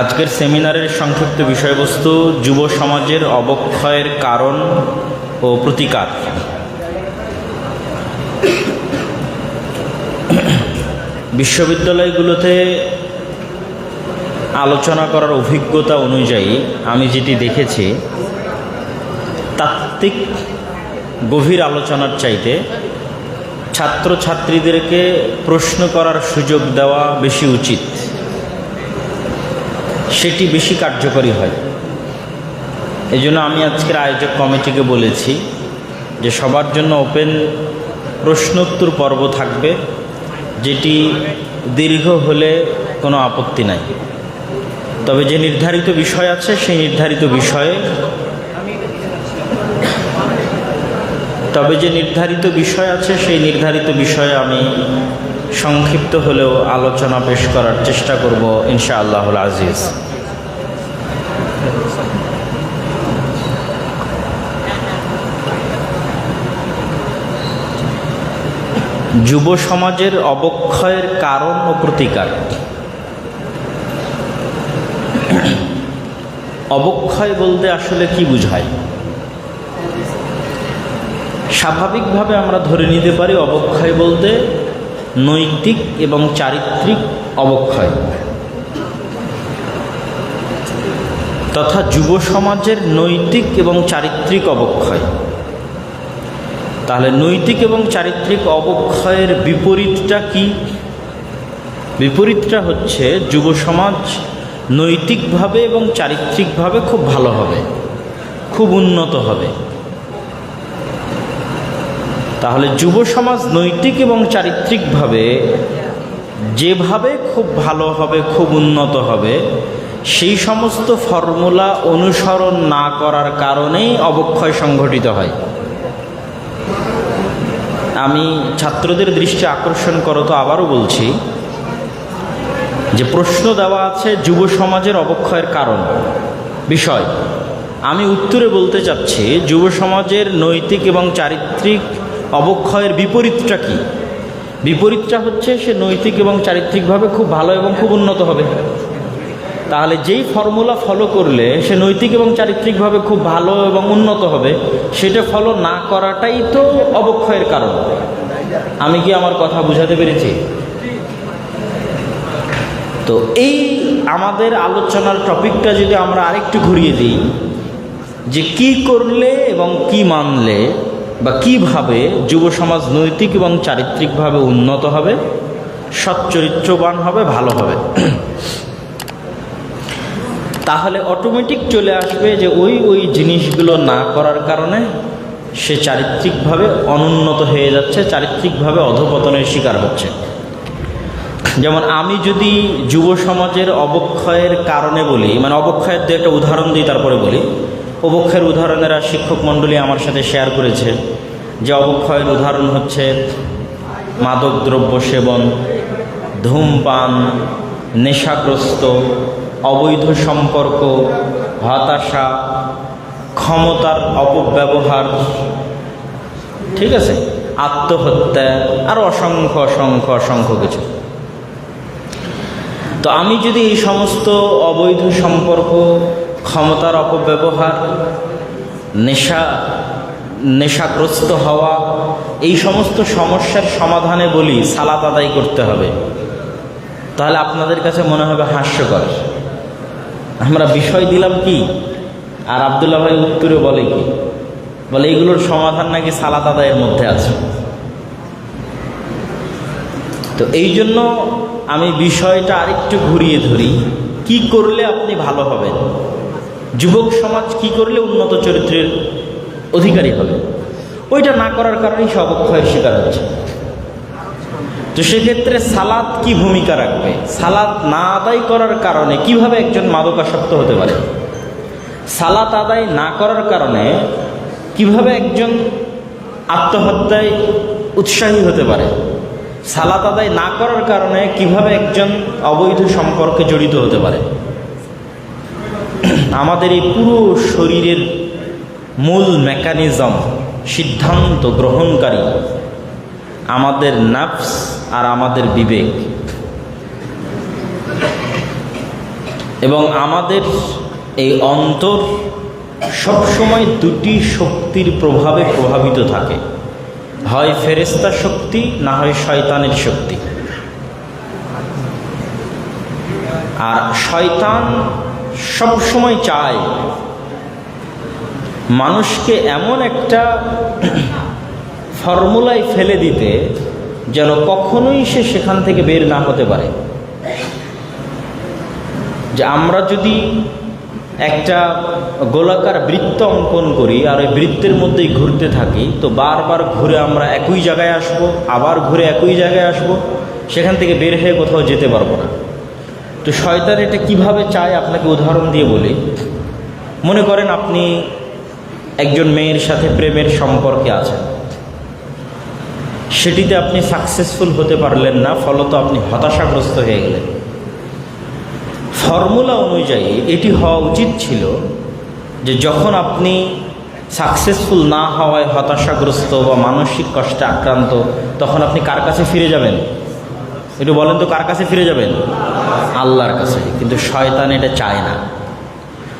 আজকের সেমিনারের সংক্ষিপ্ত বিষয়বস্তু, যুব সমাজের অবক্ষয়ের কারণ ও প্রতিকার। বিশ্ববিদ্যালয়গুলোতে আলোচনা করার অভিজ্ঞতা অনুযায়ী আমি যেটি দেখেছি, তাত্ত্বিক গভীর আলোচনার চাইতে ছাত্রছাত্রীদেরকে প্রশ্ন করার সুযোগ দেওয়া বেশি উচিত। সেটি বেশি কার্যকরী হয়। এই জন্য আমি আজকের আয়োজক কমিটিকে বলেছি যে সবার জন্য ওপেন প্রশ্নোত্তর পর্ব থাকবে, যেটি দীর্ঘ হলে কোনো আপত্তি নাই। তবে যে নির্ধারিত বিষয় আছে, সেই নির্ধারিত বিষয়ে তবে যে নির্ধারিত বিষয় আছে, সেই নির্ধারিত বিষয়ে আমি সংক্ষিপ্ত হলেও আলোচনা পেশ করার চেষ্টা করব ইনশা আল্লাহুল আজিজ। যুব সমাজের অবক্ষয়ের কারণ ও প্রতিকার। অবক্ষয় বলতে আসলে কি বুঝায়? স্বাভাবিকভাবে আমরা ধরে নিতে পারি অবক্ষয় বলতে নৈতিক এবং চারিত্রিক অবক্ষয়। তথা যুব সমাজের নৈতিক এবং চারিত্রিক অবক্ষয়। তাহলে নৈতিক এবং চারিত্রিক অবক্ষয়ের বিপরীতটা কি? বিপরীতটা হচ্ছে যুব সমাজ নৈতিকভাবে এবং চারিত্রিকভাবে খুব ভালো হবে, খুব উন্নত হবে। তাহলে যুব সমাজ নৈতিক এবং চারিত্রিকভাবে যেভাবে খুব ভালো হবে, খুব উন্নত হবে, সেই সমস্ত ফর্মুলা অনুসরণ না করার কারণেই অবক্ষয় সংঘটিত হয়। আমি ছাত্রদের দৃষ্টি আকর্ষণ করো তো আবারও বলছি যে প্রশ্ন দেওয়া আছে যুব সমাজের অবক্ষয়ের কারণ। বিষয়, আমি উত্তরে বলতে চাচ্ছি, যুব সমাজের নৈতিক এবং চারিত্রিক অবক্ষয়ের বিপরীতটা কি? বিপরীতটা হচ্ছে সে নৈতিক এবং চারিত্রিকভাবে খুব ভালো এবং খুব উন্নত হবে। তাহলে যেই ফর্মুলা ফলো করলে সে নৈতিক এবং চারিত্রিকভাবে খুব ভালো এবং উন্নত হবে, সেটা ফলো না করাটাই তো অবক্ষয়ের কারণ। আমি কি আমার কথা বুঝাতে পেরেছি? তো এই আমাদের আলোচনার টপিকটা যদি আমরা আরেকটু ঘুরিয়ে দিই, যে কি করলে এবং কি মানলে বা কীভাবে যুব সমাজ নৈতিক এবং চারিত্রিকভাবে উন্নত হবে, সচ্চরিত্রবান হবে, ভালো হবে? তাহলে অটোমেটিক চলে আসবে যে ওই ওই জিনিসগুলো না করার কারণে সে চারিত্রিকভাবে অনুন্নত হয়ে যাচ্ছে, চারিত্রিকভাবে অধপতনের শিকার হচ্ছে। যেমন আমি যদি যুব সমাজের অবক্ষয়ের কারণে বলি মানে অবক্ষয়ের দু একটা উদাহরণ দিই, তারপরে বলি। অবক্ষয়ের উদাহরণেরা শিক্ষক মণ্ডলী আমার সাথে শেয়ার করেছে। যে অবক্ষয়ের উদাহরণ হচ্ছে মাদক দ্রব্য সেবন, ধূমপান, নেশাগ্রস্ত, অবৈধ সম্পর্ক, হতাশা, ক্ষমতার অপব্যবহার, ঠিক আছে? আত্মহত্যা, আর অসংখ্য অসংখ্য অসংখ্য কিছু। তো আমি যদি এই সমস্ত অবৈধ সম্পর্ক ক্ষমতার অপব্যবহার, নেশা, নেশাগ্রস্ত হওয়া, এই সমস্ত সমস্যার সমাধানে বলি সালাত আদায় করতে হবে। তাহলে আপনাদের কাছে মনে হবে হাস্যকর। আমরা বিষয় দিলাম কি? আর আবদুল্লাহ ভাই উত্তরে বলে কি? বলে এগুলোর সমাধান নাকি সালাত আদায়ের মধ্যে আছে? তো এই জন্য আমি বিষয়টা আরেকটু ঘুরিয়ে ধরি। কি করলে আপনি ভালো হবেন? যুবক সমাজ কি করলে উন্নত চরিত্রের অধিকারী হবে? ওইটা না করার কারণেই সে অবক্ষয়ের শিকার হচ্ছে। তো সেক্ষেত্রে সালাদ কি ভূমিকা রাখবে? সালাদ না আদায় করার কারণে কীভাবে একজন মাদকাসক্ত হতে পারে? সালাত আদায় না করার কারণে কীভাবে একজন আত্মহত্যায় উৎসাহী হতে পারে? সালাত আদায় না করার কারণে কীভাবে একজন অবৈধ সম্পর্কে জড়িত হতে পারে? আমাদের এই পুরো শরীরের মূল মেকানিজম সিদ্ধান্ত গ্রহণকারী আমাদের নাফস আর আমাদের বিবেক। এবং আমাদের এই অন্তর সবসময় দুটি শক্তির প্রভাবে প্রভাবিত থাকে। হয় ফেরেস্তা শক্তি, না হয় শয়তানের শক্তি। আর শয়তান সবসময় চায়। মানুষকে এমন একটা ফর্মুলায় ফেলে দিতে যেন কখনোই সে সেখান থেকে বের না হতে পারে। যে আমরা যদি একটা গোলাকার বৃত্ত অঙ্কন করি আর ওই বৃত্তের মধ্যেই ঘুরতে থাকি, তো বারবার ঘুরে আমরা একই জায়গায় আসব, আবার ঘুরে একই জায়গায় আসব, সেখান থেকে বের হয়ে কোথাও যেতে পারব না। তো শয়তান এটা কীভাবে চায় আপনাকে উদাহরণ দিয়ে বলি। মনে করেন আপনি একজন মেয়ের সাথে প্রেমের সম্পর্কে আছেন। সেটিতে আপনি সাকসেসফুল হতে পারলেন না, ফলত আপনি হতাশাগ্রস্ত হয়ে গেলেন। ফর্মুলা অনুযায়ী এটি হওয়া উচিত ছিল যে যখন আপনি সাকসেসফুল না হওয়ায় হতাশাগ্রস্ত বা মানসিক কষ্টে আক্রান্ত, তখন আপনি কার কাছে ফিরে যাবেন? একটু বলেন তো কার কাছে ফিরে যাবেন? আল্লাহর কাছে, কিন্তু শয়তান এটা চায় না।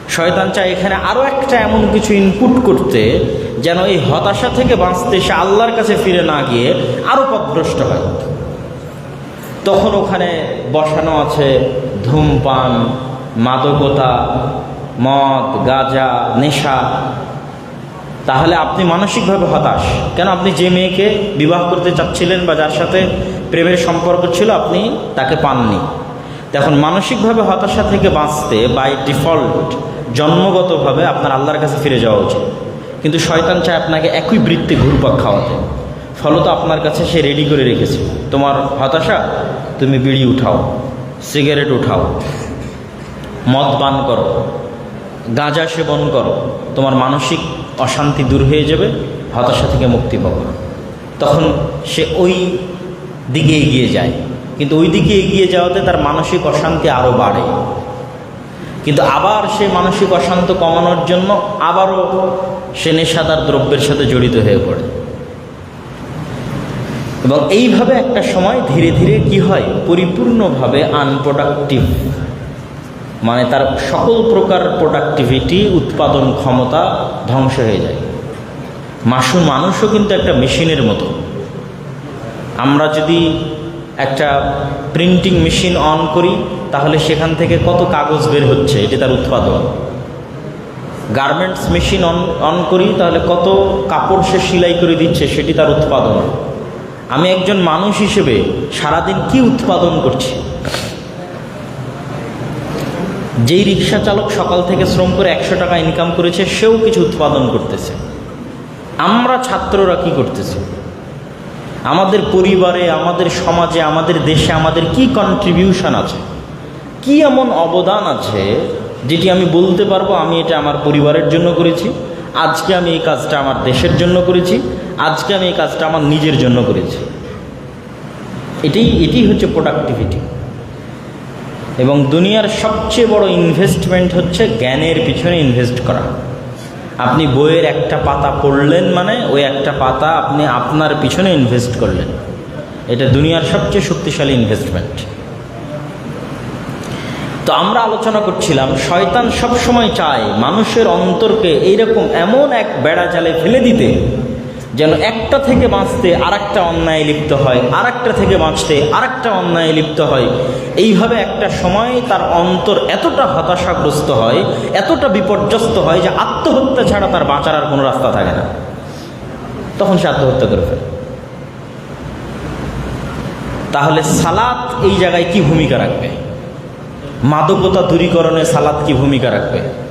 শয়তান চায় এখানে আরও একটা এমন কিছু ইনপুট করতে, যেন এই হতাশা থেকে বাঁচতে সে আল্লাহর কাছে ফিরে না গিয়ে আরও পথভ্রষ্ট হয়। তখন ওখানে বসানো আছে ধূমপান, মাদকতা, মদ, গাঁজা, নেশা। তাহলে আপনি মানসিকভাবে হতাশ। কেন আপনি যে মেয়েকে বিবাহ করতে চাচ্ছিলেন বা যার সাথে প্রেমের সম্পর্ক ছিল, আপনি তাকে পাননি? তখন মানসিকভাবে হতাশা থেকে বাঁচতে বাই ডিফল্ট জন্মগতভাবে আপনার আল্লাহর কাছে ফিরে যাওয়া উচিত। কিন্তু শয়তান চায় আপনাকে একই বৃত্তে ঘুরপাক খাওয়াতে। ফলত আপনার কাছে সে রেডি করে রেখেছে। তোমার হতাশা, তুমি বিড়ি উঠাও সিগারেট উঠাও, মদ পান করো, গাঁজা সেবন করো, তোমার মানসিক অশান্তি দূর হয়ে যাবে, হতাশা থেকে মুক্তি পাবো তখন সে ওই দিকে এগিয়ে যায়। কিন্তু ওই দিকে এগিয়ে যাওয়াতে তার মানসিক অশান্তি আরও বাড়ে। কিন্তু আবার সে মানসিক অশান্ত কমানোর জন্য আবারও সে নেশাদার দ্রব্যের সাথে জড়িত হয়ে পড়ে। এবং এইভাবে একটা সময় ধীরে ধীরে কি হয়? পরিপূর্ণভাবে আনপ্রোডাক্টিভ মানে তার সকল প্রকার প্রোডাক্টিভিটি উৎপাদন ক্ষমতা ধ্বংস হয়ে যায়। মাসু মানুষও কিন্তু একটা মেশিনের মতো। আমরা যদি একটা প্রিন্টিং মেশিন অন করি, তাহলে সেখান থেকে কত কাগজ বের হচ্ছে, এটি তার উৎপাদন। গার্মেন্টস মেশিন অন অন করি, তাহলে কত কাপড় সে সেলাই করে দিচ্ছে, সেটি তার উৎপাদন। আমি একজন মানুষ হিসেবে সারাদিন কি উৎপাদন করছি? যেই রিক্সা চালক সকাল থেকে শ্রম করে একশো টাকা ইনকাম করেছে, সেও কিছু উৎপাদন করতেছে। আমরা ছাত্ররা কি করতেছি? আমাদের পরিবারে, আমাদের সমাজে, আমাদের দেশে, আমাদের কি কন্ট্রিবিউশন আছে? কি এমন অবদান আছে যেটি আমি বলতে পারব, আমি এটা আমার পরিবারের জন্য করেছি, আজকে আমি এই কাজটা আমার দেশের জন্য করেছি, আজকে আমি এই কাজটা আমার নিজের জন্য করেছি। এটাই, এটি হচ্ছে প্রোডাক্টিভিটি এবং দুনিয়ার সবচেয়ে বড় ইনভেস্টমেন্ট হচ্ছে জ্ঞানের পিছনে ইনভেস্ট করা। আপনি বইয়ের একটা পাতা পড়লেন মানে ওই একটা পাতা আপনি আপনার পিছনে ইনভেস্ট করলেন। এটা দুনিয়ার সবচেয়ে শক্তিশালী ইনভেস্টমেন্ট তো আমরা আলোচনা করছিলাম, শয়তান সবসময় চায় মানুষের অন্তরকে এইরকম এমন এক বেড়া জালে ফেলে দিতে যেন একটা থেকে বাঁচতে আর একটা অন্যায় লিপ্ত হয় আর একটা থেকে বাঁচতে আর একটা অন্যায় লিপ্ত হয়। এইভাবে একটা সময় তার অন্তর এতটা হতাশাগ্রস্ত হয়, এতটা বিপর্যস্ত হয় যে আত্মহত্যা ছাড়া তার বাঁচার আর কোনো রাস্তা থাকে না। তখন সে আত্মহত্যা করে ফেলে। তাহলে সালাত এই জায়গায় কি ভূমিকা রাখবে? মাদকতা দূরীকরণে সালাত কি ভূমিকা রাখবে?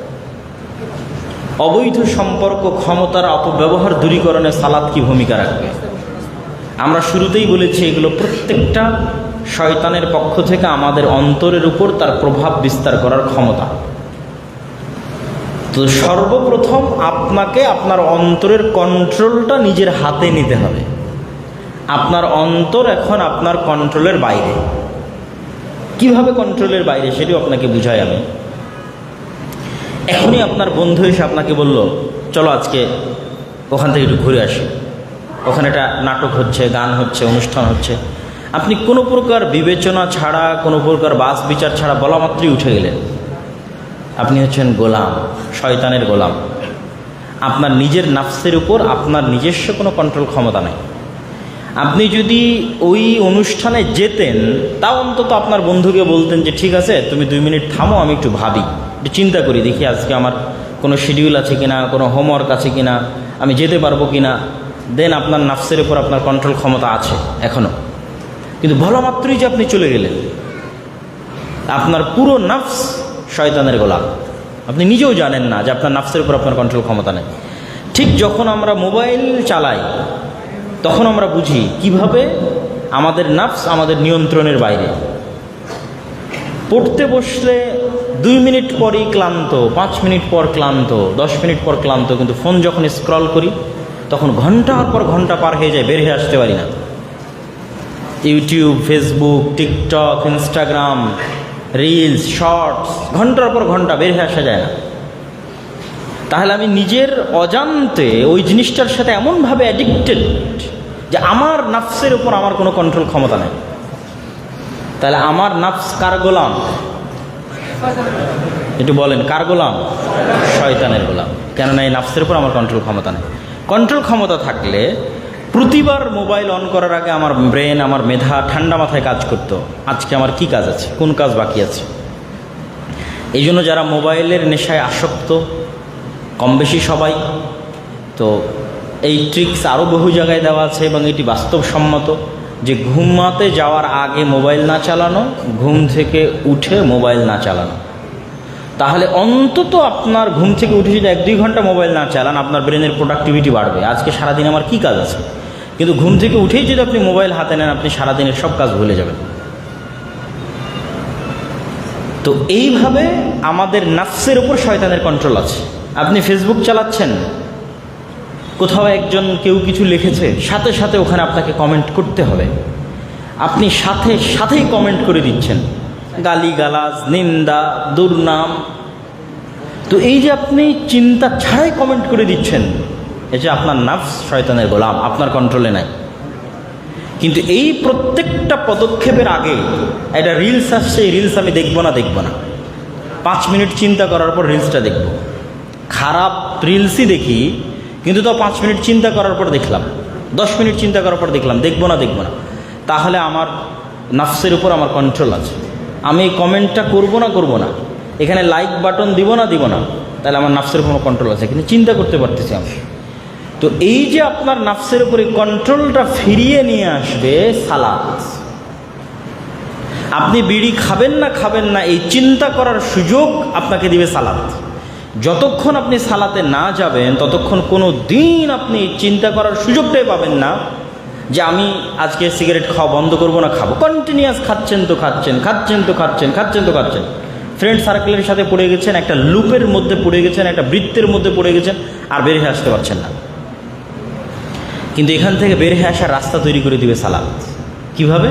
অবৈধ সম্পর্ক, ক্ষমতার অপব্যবহার দূরীকরণে সালাদ কি ভূমিকা রাখবে? আমরা শুরুতেই বলেছি, এগুলো প্রত্যেকটা শয়তানের পক্ষ থেকে আমাদের অন্তরের উপর তার প্রভাব বিস্তার করার ক্ষমতা। তো সর্বপ্রথম আপনাকে আপনার অন্তরের কন্ট্রোলটা নিজের হাতে নিতে হবে। আপনার অন্তর এখন আপনার কন্ট্রোলের বাইরে। কীভাবে কন্ট্রোলের বাইরে সেটিও আপনাকে বুঝাই আমি। এখনই আপনার বন্ধু এসে আপনাকে বলল, চলো আজকে ওখান থেকে একটু ঘুরে আসি। ওখানে একটা নাটক হচ্ছে, গান হচ্ছে, অনুষ্ঠান হচ্ছে। আপনি কোনো প্রকার বিবেচনা ছাড়া, কোনো প্রকার বাস বিচার ছাড়া বলা মাত্রই উঠে গেলেন। আপনি হচ্ছেন গোলাম, শয়তানের গোলাম। আপনার নিজের নাফসের উপর আপনার নিজস্ব কোনো কন্ট্রোল ক্ষমতা নেই। আপনি যদি ওই অনুষ্ঠানে যেতেন, তাও অন্তত আপনার বন্ধুকে বলতেন যে, ঠিক আছে, তুমি দুই মিনিট থামো, আমি একটু ভাবি। একটু চিন্তা করি, দেখি আজকে আমার কোনো শিডিউল আছে কিনা, কোনো হোমওয়ার্ক আছে কিনা, আমি যেতে পারব কিনা। দেন আপনার নাফসের উপর আপনার কন্ট্রোল ক্ষমতা আছে এখনও কিন্তু বলা মাত্রই যে আপনি চলে গেলেন। আপনার পুরো নাফস শয়তানের গোলাম। আপনি নিজেও জানেন না যে আপনার নাফসের উপর আপনার কন্ট্রোল ক্ষমতা নেই। ঠিক যখন আমরা মোবাইল চালাই, তখন আমরা বুঝি কীভাবে আমাদের নাফস আমাদের নিয়ন্ত্রণের বাইরে। পড়তে বসলে দুই মিনিট পরই ক্লান্ত, পাঁচ মিনিট পর ক্লান্ত, দশ মিনিট পর ক্লান্ত, কিন্তু ফোন যখন স্ক্রল করি, তখন ঘণ্টার পর ঘণ্টা পার হয়ে যায়, বের হয়ে আসতে পারি না। YouTube, Facebook, TikTok, Instagram, reels, shorts, ঘণ্টার পর ঘণ্টা বের হয়ে আসা যায় না। তাহলে আমি নিজের অজান্তে ওই জিনিসটার সাথে এমনভাবে অ্যাডিক্টেড যে আমার নাফসের উপর আমার কোনো কন্ট্রোল ক্ষমতা নেই। তাহলে আমার নাফস কার গোলাম? একটু বলেন, কার গোলাম? শয়তানের গোলাম। কেননা এই নাফসের উপর আমার কন্ট্রোল ক্ষমতা নেই। কন্ট্রোল ক্ষমতা থাকলে প্রতিবার মোবাইল অন করার আগে আমার ব্রেন আমার মেধা ঠান্ডা মাথায় কাজ করতো। আজকে আমার কি কাজ আছে? কোন কাজ বাকি আছে? এই জন্য যারা মোবাইলের নেশায় আসক্ত কম বেশি সবাই, তো এই ট্রিক্স আরও বহু জায়গায় দেওয়া আছে এবং এটি বাস্তবসম্মত। যে ঘুমাতে যাওয়ার আগে মোবাইল না চালানো, ঘুম থেকে উঠে মোবাইল না চালানো। তাহলে অন্তত আপনার ঘুম থেকে উঠে যদি এক দুই ঘণ্টা মোবাইল না চালান, আপনার ব্রেনের প্রোডাক্টিভিটি বাড়বে। আজকে সারাদিন আমার কি কাজ আছে? কিন্তু ঘুম থেকে উঠেই যদি আপনি মোবাইল হাতে নেন, আপনি সারাদিনের সব কাজ ভুলে যাবেন। তো এইভাবে আমাদের নাফসের উপর শয়তানের কন্ট্রোল আছে। আপনি ফেসবুক চালাচ্ছেন কোথাও একজন কেউ কিছু লিখেছে, সাথে সাথে ওখানে আপনাকে কমেন্ট করতে হবে। আপনি সাথে সাথেই কমেন্ট করে দিচ্ছেন। গালি গালাজ নিন্দা, দুর্নাম। তো এই যে আপনি চিন্তা ছাড়াই কমেন্ট করে দিচ্ছেন, এই যে আপনার নাফস শয়তানের গোলাম, আপনার কন্ট্রোলে নাই। কিন্তু এই প্রত্যেকটা পদক্ষেপের আগে একটা রিলস আসছে, এই রিলস আমি দেখব না দেখব না। পাঁচ মিনিট চিন্তা করার পর রিলসটা দেখব। খারাপ রিলসই দেখি কিন্তু তো পাঁচ মিনিট চিন্তা করার পর দেখলাম, দশ মিনিট চিন্তা করার পর দেখলাম, দেখব না দেখব না। তাহলে আমার নাফসের উপর আমার কন্ট্রোল আছে। আমি এই কমেন্টটা করব না করব না। এখানে লাইক বাটন দিব না দিব না। তাহলে আমার নাফসের কোনো কন্ট্রোল আছে। কিন্তু চিন্তা করতে পারতেছি আমি। তো এই যে আপনার নাফসের উপরে কন্ট্রোলটা ফিরিয়ে নিয়ে আসবে সালাদ। আপনি বিড়ি খাবেন না খাবেন না, এই চিন্তা করার সুযোগ আপনাকে দিবে সালাদ। যতক্ষণ আপনি সালাতে না যাবেন, ততক্ষণ কোনো দিন আপনি চিন্তা করার সুযোগটাই পাবেন না যে আমি আজকে সিগারেট খাওয়া বন্ধ করব না, খাব। কন্টিনিউয়াস খাচ্ছেন তো খাচ্ছেন খাচ্ছেন তো খাচ্ছেন খাচ্ছেন তো খাচ্ছেন। ফ্রেন্ড সার্কেলের সাথে পড়ে গেছেন, একটা লুপের মধ্যে পড়ে গেছেন, একটা বৃত্তের মধ্যে পড়ে গেছেন, আর বের হয়ে আসতে পারছেন না। কিন্তু এখান থেকে বের হয়ে আসার রাস্তা তৈরি করে দিবে সালাদ কীভাবে?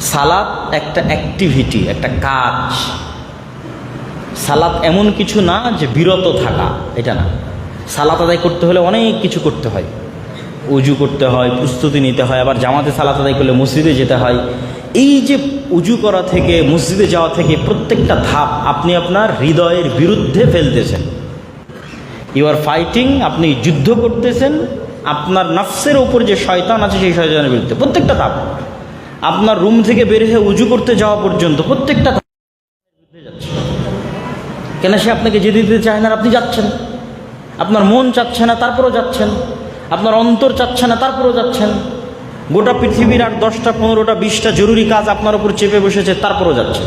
সালাদ একটা অ্যাক্টিভিটি একটা কাজ। সালাদ এমন কিছু না যে বিরত থাকা, এটা না। সালাত আদায় করতে হলে অনেক কিছু করতে হয়। উজু করতে হয়, প্রস্তুতি নিতে হয়, আবার জামাতে সালাত আদায় করলে মসজিদে যেতে হয়। এই যে উজু করা থেকে, মসজিদে যাওয়া থেকে প্রত্যেকটা ধাপ আপনি আপনার হৃদয়ের বিরুদ্ধে ফেলতেছেন। ইউ আর ফাইটিং আপনি যুদ্ধ করতেছেন, আপনার নফসের ওপর যে শয়তান আছে সেই শয়তানের বিরুদ্ধে প্রত্যেকটা ধাপ। আপনার রুম থেকে বের হয়ে উজু করতে যাওয়া পর্যন্ত প্রত্যেকটা কেন সে আপনাকে যেতে দিতে চায় না? আপনি যাচ্ছেন। আপনার মন চাচ্ছে না, তারপরেও যাচ্ছেন। আপনার অন্তর চাচ্ছে না, তারপরেও যাচ্ছেন। গোটা পৃথিবীর আর দশটা, পনেরোটা, বিশটা জরুরি কাজ আপনার উপর চেপে বসেছে, তারপরও যাচ্ছে।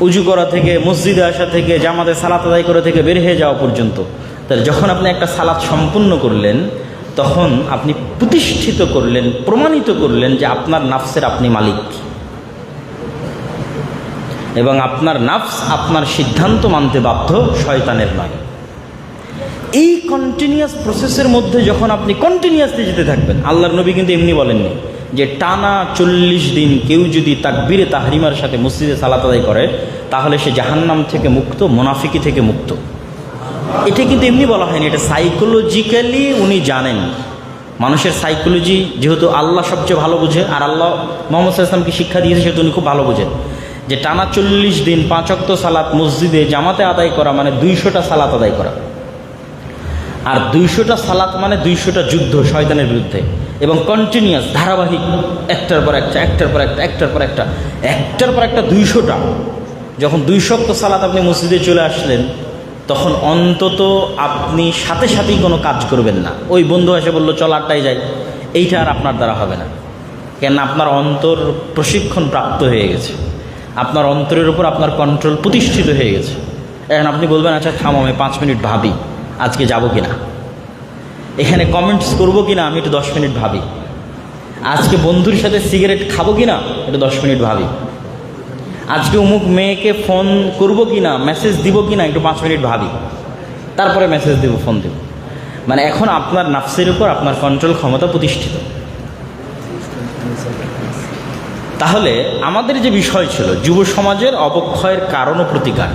উজু করা থেকে, মসজিদে আসা থেকে, জামাতে সালাত আদায় করে থেকে বের হয়ে যাওয়া পর্যন্ত। তাহলে যখন আপনি একটা সালাত সম্পূর্ণ করলেন, তখন আপনি প্রতিষ্ঠিত করলেন, প্রমাণিত করলেন যে আপনার নাফসের আপনি মালিক। এবং আপনার নাফস, আপনার সিদ্ধান্ত মানতে বাধ্য শয়তানের নয় এই কন্টিনিউয়াস প্রসেসের মধ্যে যখন আপনি কন্টিনিউয়াসলি যেতে থাকবেন, আল্লাহর নবী কিন্তু এমনি বলেননি যে টানা চল্লিশ দিন কেউ যদি তাকবিরে তাহরিমার সাথে মসজিদে সালাত করে, তাহলে সে জাহান্নাম থেকে মুক্ত, মোনাফিকি থেকে মুক্ত। এটা কিন্তু এমনি বলা হয়নি, এটা সাইকোলজিক্যালি উনি জানেন। মানুষের সাইকোলজি যেহেতু আল্লাহ সবচেয়ে ভালো বোঝে, আর আল্লাহ মোহাম্মদ ইসলামকে শিক্ষা দিয়েছে সেহেতু উনি খুব ভালো বোঝেন। যে টানা চল্লিশ দিন পাঁচক্ত সালাত মসজিদে জামাতে আদায় করা মানে দুইশোটা সালাত আদায় করা। আর দুইশোটা সালাত মানে দুইশোটা যুদ্ধ শয়তানের বিরুদ্ধে। এবং কন্টিনিউয়াস ধারাবাহিক, একটার পর একটা, একটার পর একটা, একটার পর একটা, একটার পর একটা দুইশোটা। যখন দুইশক্ত সালাত আপনি মসজিদে চলে আসলেন, তখন অন্তত আপনি সাথে সাথেই কোনো কাজ করবেন না। ওই বন্ধু এসে বলল, চল আটটায় যাই। এইটা আর আপনার দ্বারা হবে না। কেন? আপনার অন্তর প্রশিক্ষণ প্রাপ্ত হয়ে গেছে। আপনার অন্তরের উপর আপনার কন্ট্রোল প্রতিষ্ঠিত হয়ে গেছে। এখন আপনি বলবেন আচ্ছা থাম, আমি পাঁচ মিনিট ভাবি, আজকে যাব কি না এখানে কমেন্টস করব কি না আমি একটু দশ মিনিট ভাবি। আজকে বন্ধুর সাথে সিগারেট খাব কি না একটু দশ মিনিট ভাবি। আজকে অমুক মেয়েকে ফোন করব কি না মেসেজ দিব কি না একটু পাঁচ মিনিট ভাবি। তারপরে মেসেজ দিব ফোন দেব। মানে এখন আপনার নাফসের উপর আপনার কন্ট্রোল ক্ষমতা প্রতিষ্ঠিত। তাহলে আমাদের যে বিষয় ছিল, যুব সমাজের অবক্ষয়ের কারণ ও প্রতিকার।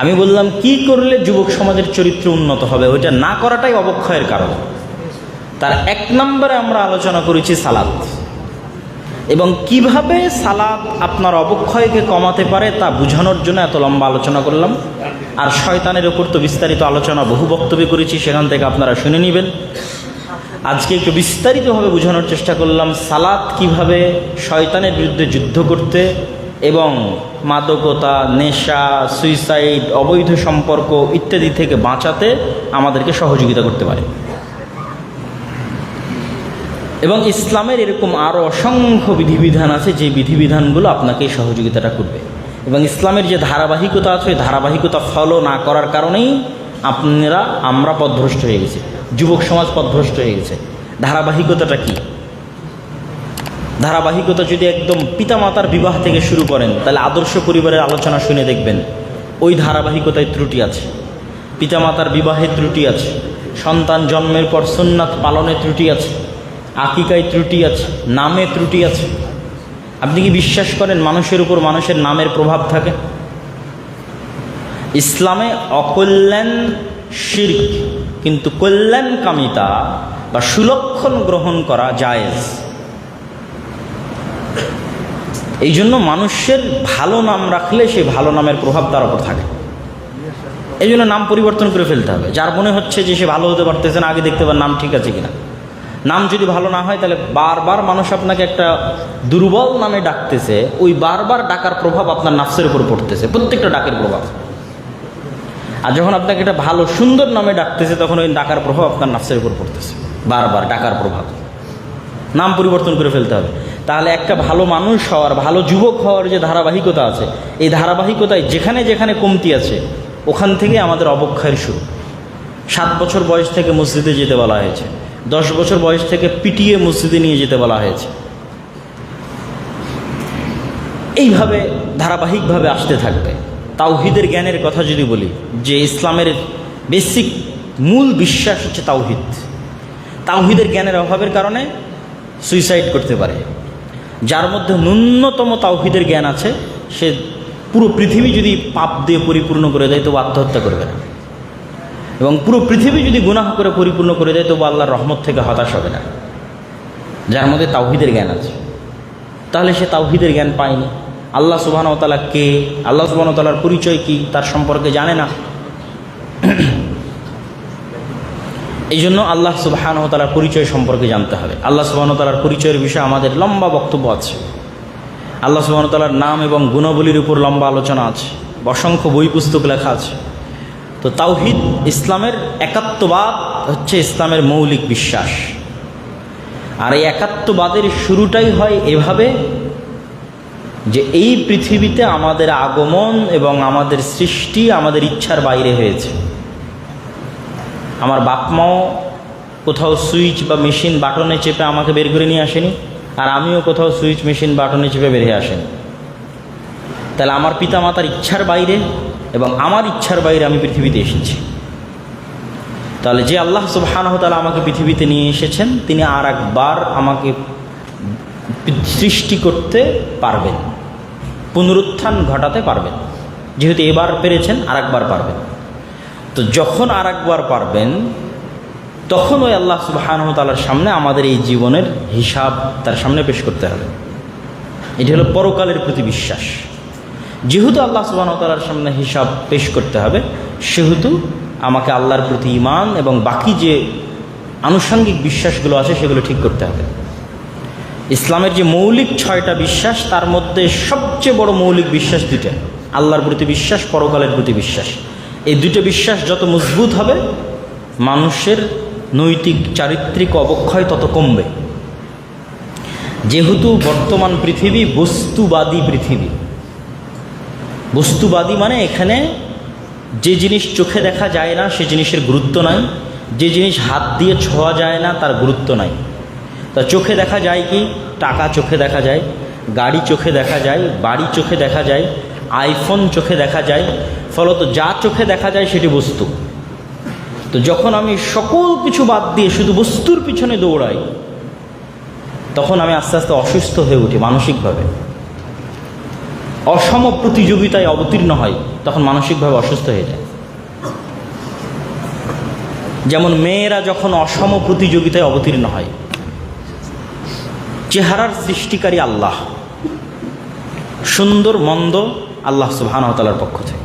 আমি বললাম, কি করলে যুবক সমাজের চরিত্র উন্নত হবে? ওইটা না করাটাই অবক্ষয়ের কারণ। তার এক নম্বরে আমরা আলোচনা করেছি সালাদ এবং কীভাবে সালাদ আপনার অবক্ষয়কে কমাতে পারে তা বোঝানোর জন্য এত লম্বা আলোচনা করলাম। আর শয়তানের ওপর তো বিস্তারিত আলোচনা, বহু বক্তব্য করেছি, সেখান থেকে আপনারা শুনে নেবেন। আজকে একটু বিস্তারিতভাবে বোঝানোর চেষ্টা করলাম সালাদ কীভাবে শয়তানের বিরুদ্ধে যুদ্ধ করতে এবং মাদকতা, নেশা সুইসাইড অবৈধ সম্পর্ক ইত্যাদি থেকে বাঁচাতে আমাদেরকে সহযোগিতা করতে পারে। এবং ইসলামের এরকম আরও অসংখ্য বিধিবিধান আছে, যে বিধিবিধানগুলো আপনাকে সহযোগিতাটা করবে। এবং ইসলামের যে ধারাবাহিকতা আছে, ওই ধারাবাহিকতা ফলো না করার কারণেই আপনারা আমরা পথভ্রষ্ট হয়ে গেছি। যুবক সমাজ পথভ্রষ্ট হয়ে গেছে। ধারাবাহিকতাটা কি? ধারাবাহিকতা যদি একদম পিতামাতার বিবাহ থেকে শুরু করেন, তাহলে আদর্শ পরিবারের আলোচনা শুনে দেখবেন, ওই ধারাবাহিকতায় ত্রুটি আছে। পিতামাতার বিবাহে ত্রুটি আছে। সন্তান জন্মের পর সুন্নাত পালনে ত্রুটি আছে। আকিকায় ত্রুটি আছে। নামে ত্রুটি আছে। আপনি কি বিশ্বাস করেন মানুষের উপর মানুষের নামের প্রভাব থাকে? ইসলামে অকল্যাণ, শির্ক। কিন্তু কল্যাণকামিতা বা সুলক্ষণ গ্রহণ করা জায়েজ। এই জন্য মানুষের ভালো নাম রাখলে সেই ভালো নামের প্রভাব তার উপর থাকে। এই জন্য নাম পরিবর্তন করে ফেলতে হবে। যার মনে হচ্ছে যে সে ভালো হতে পারতেছে না, আগে দেখতে পার নাম ঠিক আছে কিনা। নাম যদি ভালো না হয়, তাহলে বারবার মানুষ আপনাকে একটা দুর্বল নামে ডাকতেছে। ওই বারবার ডাকার প্রভাব আপনার নাফসের উপর পড়তেছে। প্রত্যেকটা ডাকের প্রভাব। আর যখন আপনাকে একটা ভালো, সুন্দর নামে ডাকতেছে, তখন ওই ডাকার প্রভাব আপনার নাফসের উপর পড়তেছে। বারবার ডাকার প্রভাব। নাম পরিবর্তন করে ফেলতে হবে। তাহলে একটা ভালো মানুষ হওয়ার, ভালো যুবক হওয়ার যে ধারাবাহিকতা আছে, এই ধারাবাহিকতায় যেখানে যেখানে কমতি আছে, ওখান থেকে আমাদের অবক্ষয়ের শুরু। সাত বছর বয়স থেকে মসজিদে যেতে বলা হয়েছে। দশ বছর বয়স থেকে পিটিয়ে মসজিদে নিয়ে যেতে বলা হয়েছে। এইভাবে ধারাবাহিকভাবে আসতে থাকবে। তাওহিদের জ্ঞানের কথা যদি বলি, যে ইসলামের বেসিক মূল বিশ্বাস হচ্ছে তাওহিদ। তাওহিদের জ্ঞানের অভাবের কারণে সুইসাইড করতে পারে। যার মধ্যে ন্যূনতম তাওহিদের জ্ঞান আছে, সে পুরো পৃথিবী যদি পাপ দিয়ে পরিপূর্ণ করে দেয়, তবু আত্মহত্যা করবে না। এবং পুরো পৃথিবী যদি গুনাহ করে পরিপূর্ণ করে দেয়, তবু আল্লাহর রহমত থেকে হতাশ হবে না। যার মধ্যে তাওহিদের জ্ঞান আছে। তাহলে সে তাওহিদের জ্ঞান পায়নি। আল্লাহ সুবাহতালা কে? আল্লাহ সুবাহতালার পরিচয় কি? তার সম্পর্কে জানে না। এই জন্য আল্লাহ সুবাহানতালার পরিচয় সম্পর্কে জানতে হবে। আল্লাহ সুবাহতালার পরিচয়ের বিষয়ে আমাদের লম্বা বক্তব্য আছে। আল্লাহ সুবাহতালার নাম এবং গুণাবলীর উপর লম্বা আলোচনা আছে। অসংখ্য বই পুস্তক লেখা আছে। তো তাওহিদ ইসলামের একাত্মবাদ হচ্ছে ইসলামের মৌলিক বিশ্বাস। আর এই একাত্মবাদের শুরুটাই হয় এভাবে যে এই পৃথিবীতে আমাদের আগমন এবং আমাদের সৃষ্টি আমাদের ইচ্ছার বাইরে হয়েছে। আমার বাপ মাও কোথাও সুইচ বা মেশিন বাটনে চেপে আমাকে বের করে নিয়ে আসেনি, আর আমিও কোথাও সুইচ, মেশিন, বাটনে চেপে বেরিয়ে আসেনি। তাহলে আমার পিতা মাতার ইচ্ছার বাইরে এবং আমার ইচ্ছার বাইরে আমি পৃথিবীতে এসেছি। তাহলে যে আল্লাহ সুবাহানহতালা আমাকে পৃথিবীতে নিয়ে এসেছেন, তিনি আর একবার আমাকে সৃষ্টি করতে পারবেন। পুনরুত্থান ঘটাতে পারবেন। যেহেতু এবার পেরেছেন আর একবার পারবেন। তো যখন আর একবার পারবেন, তখন ওই আল্লাহ সুবাহানহতালার সামনে আমাদের এই জীবনের হিসাব তার সামনে পেশ করতে হবে। এটি হলো পরকালের প্রতি বিশ্বাস। যেহেতু আল্লাহ সুবাহতালার সামনে হিসাব পেশ করতে হবে, সেহেতু আমাকে আল্লাহর প্রতি ইমান এবং বাকি যে আনুষঙ্গিক বিশ্বাসগুলো আছে, সেগুলো ঠিক করতে হবে। ইসলামের যে মৌলিক ছয়টা বিশ্বাস, তার মধ্যে সবচেয়ে বড় মৌলিক বিশ্বাস দুইটা। আল্লাহর প্রতি বিশ্বাস, পরকালের প্রতি বিশ্বাস। এই দুটো বিশ্বাস যত মজবুত হবে, মানুষের নৈতিক, চারিত্রিক অবক্ষয় তত কমবে। যেহেতু বর্তমান পৃথিবী বস্তুবাদী পৃথিবী। বস্তুবাদী মানে এখানে যে জিনিস চোখে দেখা যায় না, সে জিনিসের গুরুত্ব নাই। যে জিনিস হাত দিয়ে ছোঁয়া যায় না, তার গুরুত্ব নাই। তা চোখে দেখা যায় কি? টাকা চোখে দেখা যায়, গাড়ি চোখে দেখা যায়, বাড়ি চোখে দেখা যায়, আইফোন চোখে দেখা যায়, ফলত যা চোখে দেখা যায় সেটি বস্তু। তো যখন আমি সকল কিছু বাদ দিয়ে শুধু বস্তুর পিছনে দৌড়াই, তখন আমি আস্তে আস্তে অসুস্থ হয়ে উঠি মানসিকভাবে। অসম প্রতিযোগিতায় অবতীর্ণ হয়, তখন মানসিকভাবে অসুস্থ হয়ে যায়। যেমন মেয়েরা যখন অসম প্রতিযোগিতায় অবতীর্ণ হয় চেহারার সৃষ্টিকারী আল্লাহ। সুন্দর, মন্দ আল্লাহ সুবাহানতালার পক্ষ থেকে।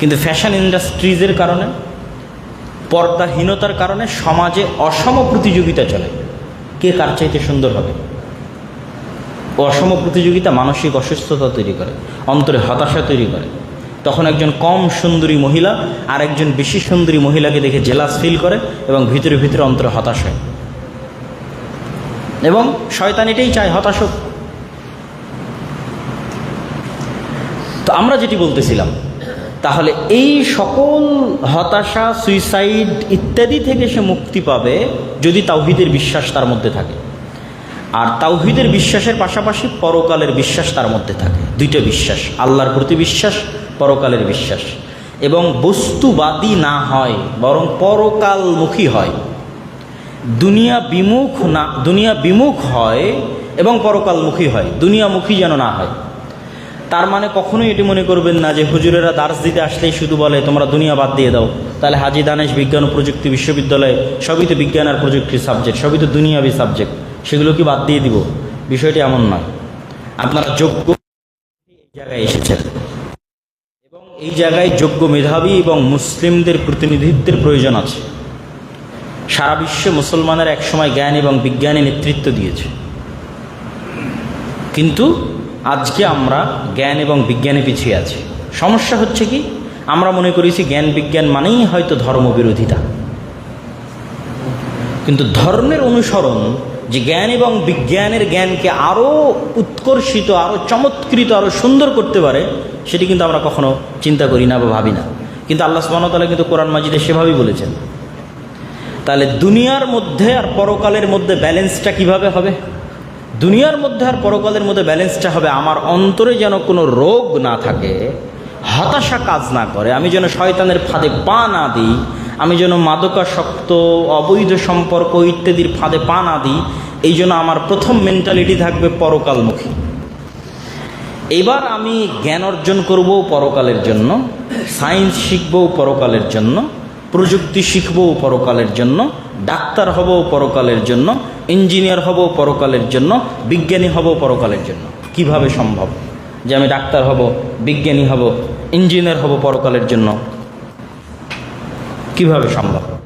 কিন্তু ফ্যাশন ইন্ডাস্ট্রিজের কারণে, পর্দাহীনতার কারণে সমাজে অসম প্রতিযোগিতা চলে। কে কার চাইতে সুন্দর হবে? অসম প্রতিযোগিতা মানসিক অসুস্থতা তৈরি করে, অন্তরে হতাশা তৈরি করে। তখন একজন কম সুন্দরী মহিলা আর একজন বেশি সুন্দরী মহিলাকে দেখে জেলাস ফিল করে এবং ভিতরে ভিতরে অন্তরে হতাশ হয়। এবং শয়তান এটাই চায় হতাশ। তো আমরা যেটি বলতেছিলাম, তাহলে এই সকল হতাশা সুইসাইড ইত্যাদি থেকে সে মুক্তি পাবে যদি তাওহিদের বিশ্বাস তার মধ্যে থাকে। আর তাওহিদের বিশ্বাসের পাশাপাশি পরকালের বিশ্বাস তার মধ্যে থাকে। দুইটা বিশ্বাস, আল্লাহর প্রতি বিশ্বাস, পরকালের বিশ্বাস। এবং বস্তুবাদী না হয়, বরং পরকালমুখী হয়। দুনিয়া বিমুখ না, দুনিয়া বিমুখ হয় এবং পরকালমুখী হয়। দুনিয়ামুখী যেন না হয়। তার মানে কখনোই এটি মনে করবেন না যে হুজুরেরা দার্স দিতে আসলেই শুধু বলে, তোমরা দুনিয়া বাদ দিয়ে দাও। তাহলে হাজি দানেশ বিজ্ঞান ও প্রযুক্তি বিশ্ববিদ্যালয়ে সবই তো বিজ্ঞান আর প্রযুক্তির সাবজেক্ট সবই তো দুনিয়াবি সাবজেক্ট সেগুলো কি বাদ দিয়ে দিব? বিষয়টি এমন নয়। আপনারা যোগ্য এই জায়গায় এসেছেন। এবং এই জায়গায় যোগ্য মেধাবী এবং মুসলিমদের প্রতিনিধিত্বের প্রয়োজন আছে। সারা বিশ্বে মুসলমানের একসময় জ্ঞান এবং বিজ্ঞানে নেতৃত্ব দিয়েছে। কিন্তু আজকে আমরা জ্ঞান এবং বিজ্ঞানে পিছিয়ে আছি। সমস্যা হচ্ছে কি? আমরা মনে করেছি জ্ঞান বিজ্ঞান মানেই হয়তো ধর্মবিরোধিতা। কিন্তু ধর্মের অনুসরণ যে জ্ঞান এবং বিজ্ঞানের জ্ঞানকে আরও উৎকর্ষিত আরও চমৎকৃত আরও সুন্দর করতে পারে, সেটি কিন্তু আমরা কখনো চিন্তা করি না বা ভাবি না। কিন্তু আল্লাহ সুবাহতালা কিন্তু কোরআন মাজিদে সেভাবেই বলেছেন। তাহলে দুনিয়ার মধ্যে আর পরকালের মধ্যে ব্যালেন্সটা কীভাবে হবে? দুনিয়ার মধ্যে আর পরকালের মধ্যে ব্যালেন্সটা হবে আমার অন্তরে যেন কোনো রোগ না থাকে, হতাশা কাজ না করে, আমি যেন শয়তানের ফাঁদে পা না দিই, আমি যেন মাদকাসক্ত, অবৈধ সম্পর্ক ইত্যাদির ফাঁদে পা না দিই, এই জন্য আমার প্রথম মেন্টালিটি থাকবে পরকালমুখী। এবার আমি জ্ঞান অর্জন করব পরকালের জন্য সায়েন্স শিখব পরকালের জন্য প্রযুক্তি শিখব পরকালের জন্য, ডাক্তার হব পরকালের জন্য, ইঞ্জিনিয়ার হব পরকালের জন্য, বিজ্ঞানী হব পরকালের জন্য। কীভাবে সম্ভব? যে আমি ডাক্তার হব, বিজ্ঞানী হব, ইঞ্জিনিয়ার হব পরকালের জন্য। কীভাবে সম্ভব?